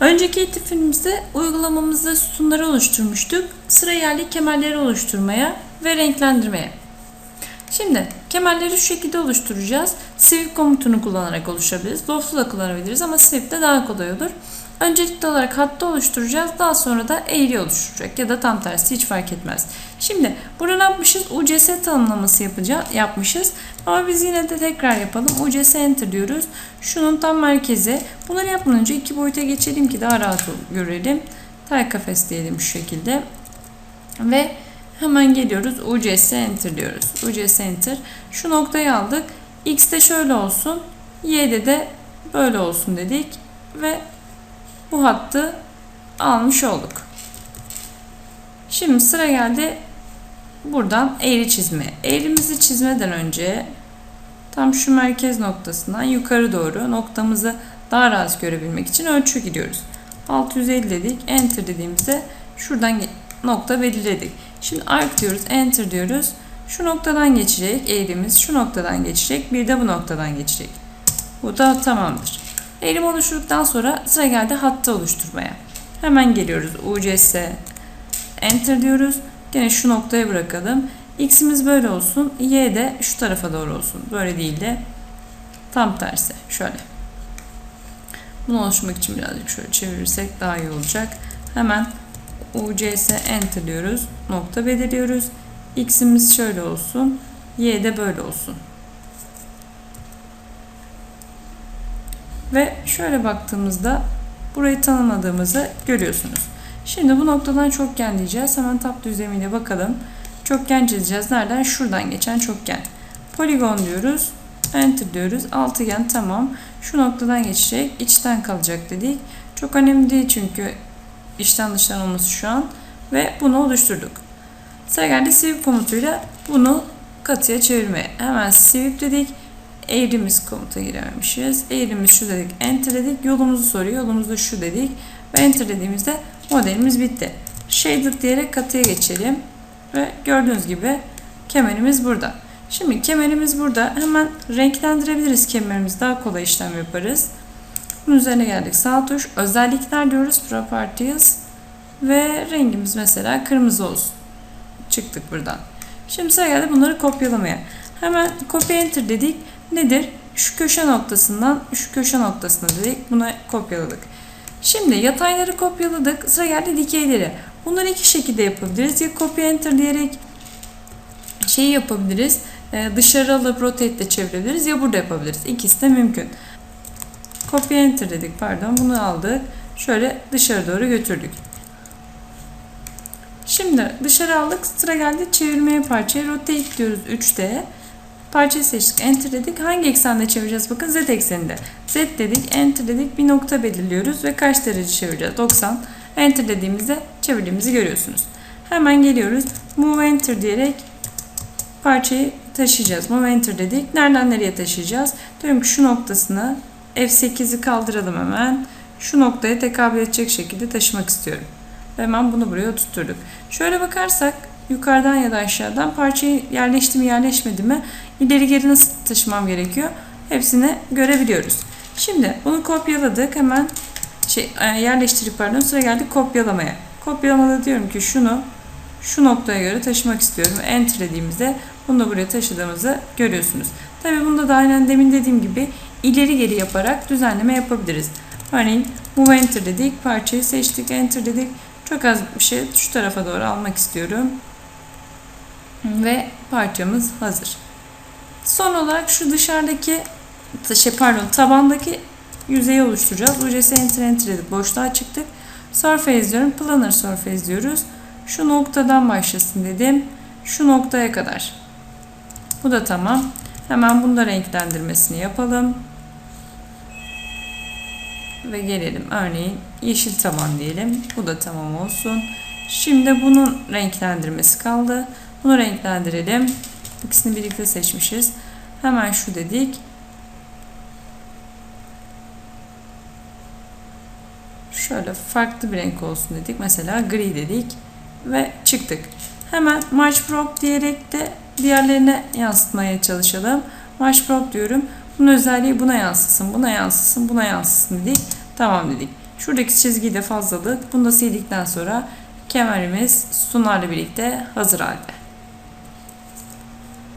Önceki eğitimimizde uygulamamızda sütunları oluşturmuştuk. Sıra geldi kemerleri oluşturmaya ve renklendirmeye. Şimdi kemerleri şu şekilde oluşturacağız. Sweep komutunu kullanarak oluşturabiliriz. Loft'u da kullanabiliriz ama sweep de daha kolay olur. Öncelikli olarak hattı oluşturacağız. Daha sonra da eğri oluşturacak ya da tam tersi hiç fark etmez. Şimdi burada ne yapmışız? UCS tanımlaması yapacağız, yapmışız. Ama biz yine de tekrar yapalım. UCS enter diyoruz. Şunun tam merkezi. Bunları yapmadan önce iki boyuta geçelim ki daha rahat görelim. Tel kafes diyelim şu şekilde. Ve hemen geliyoruz. UCS enter diyoruz. UCS enter. Şu noktayı aldık. X'te şöyle olsun. Y'de de böyle olsun dedik. Ve bu hattı almış olduk. Şimdi sıra geldi buradan eğri çizme. Eğrimizi çizmeden önce tam şu merkez noktasından yukarı doğru noktamızı daha rahat görebilmek için ölçü gidiyoruz. 650 dedik. Enter dediğimizde şuradan nokta belirledik. Şimdi arc diyoruz. Enter diyoruz. Şu noktadan geçecek eğrimiz. Şu noktadan geçecek. Bir de bu noktadan geçecek. Bu da tamamdır. Eğrim oluşturduktan sonra sıra geldi hattı oluşturmaya. Hemen geliyoruz. UCS Enter diyoruz. Gene şu noktaya bırakalım. X'imiz böyle olsun. Y de şu tarafa doğru olsun. Böyle değil de tam tersi. Şöyle. Bunu oluşturmak için birazcık şöyle çevirirsek daha iyi olacak. Hemen UCS Enter diyoruz. Nokta belirliyoruz. X'imiz şöyle olsun. Y de böyle olsun. Ve şöyle baktığımızda burayı tanımladığımızı görüyorsunuz. Şimdi bu noktadan çokgen diyeceğiz. Hemen tab düzlemiyle bakalım. Çokgen çizeceğiz. Nereden? Şuradan geçen çokgen. Poligon diyoruz. Enter diyoruz. Altıgen tamam. Şu noktadan geçecek. içten kalacak dedik. Çok önemli değil çünkü içten dıştan olması şu an. Ve bunu oluşturduk. Sıra geldi sweep komutuyla bunu katıya çevirmeye. Hemen sweep dedik. Eğrimiz komuta girememişiz. Eğrimiz şu dedik. Enter dedik. Yolumuzu soruyor. Yolumuzda şu dedik. Ve enter dediğimizde modelimiz bitti. Shader diyerek katıya geçelim. Ve gördüğünüz gibi kemerimiz burada. Şimdi kemerimiz burada. Hemen renklendirebiliriz kemerimizi. Daha kolay işlem yaparız. Bunun üzerine geldik. Sağ tuş. Özellikler diyoruz. Properties. Ve rengimiz mesela kırmızı olsun. Çıktık buradan. Şimdi sıra geldi bunları kopyalamaya. Hemen copy enter dedik. Nedir? Şu köşe noktasından şu köşe noktasına dedik. Buna kopyaladık. Şimdi yatayları kopyaladık. Sıra geldi dikeyleri. Bunları iki şekilde yapabiliriz. Ya copy enter diyerek şeyi yapabiliriz. Ee, dışarı alıp rotate ile çevirebiliriz. Ya burada yapabiliriz. İkisi de mümkün. Copy enter dedik. Pardon. Bunu aldık. Şöyle dışarı doğru götürdük. Şimdi dışarı aldık. Sıra geldi çevirmeye parçaya. Rotate diyoruz 3D. Parçayı seçtik. Enter dedik. Hangi eksende çevireceğiz? Bakın Z ekseninde. Z dedik. Enter dedik. Bir nokta belirliyoruz ve kaç derece çevireceğiz? 90. Enter dediğimizde çevirdiğimizi görüyorsunuz. Hemen geliyoruz. Move Enter diyerek parçayı taşıyacağız. Move Enter dedik. Nereden nereye taşıyacağız? Diyorum ki şu noktasını F8'i kaldıralım hemen. Şu noktaya tekabül edecek şekilde taşımak istiyorum. Hemen bunu buraya oturtturduk. Şöyle bakarsak yukarıdan ya da aşağıdan parçayı yerleşti mi yerleşmedi mi ileri geri nasıl taşımam gerekiyor hepsini görebiliyoruz. Şimdi bunu kopyaladık hemen şey, yerleştirip pardon sıra geldi kopyalamaya. Kopyalamada diyorum ki şunu şu noktaya göre taşımak istiyorum. Enter dediğimizde bunu da buraya taşıdığımızı görüyorsunuz. Tabi bunda da aynen demin dediğim gibi ileri geri yaparak düzenleme yapabiliriz. Örneğin move enter dedik parçayı seçtik enter dedik çok az bir şey şu tarafa doğru almak istiyorum. Ve parçamız hazır. Son olarak şu dışarıdaki şey pardon tabandaki yüzeyi oluşturacağız. UCS enter enter dedik. Boşluğa çıktık. Surface diyorum. Planar surface diyoruz. Şu noktadan başlasın dedim. Şu noktaya kadar. Bu da tamam. Hemen bunda renklendirmesini yapalım. Ve gelelim. Örneğin yeşil taban diyelim. Bu da tamam olsun. Şimdi bunun renklendirmesi kaldı. Bunu renklendirelim. İkisini birlikte seçmişiz. Hemen şu dedik. Şöyle farklı bir renk olsun dedik. Mesela gri dedik. Ve çıktık. Hemen March Prop diyerek de diğerlerine yansıtmaya çalışalım. March Prop diyorum. Bunun özelliği buna yansısın, buna yansısın, buna yansısın dedik. Tamam dedik. Şuradaki çizgiyi de fazlalık. Bunu da sildikten sonra kemerimiz sütunlarla birlikte hazır halde.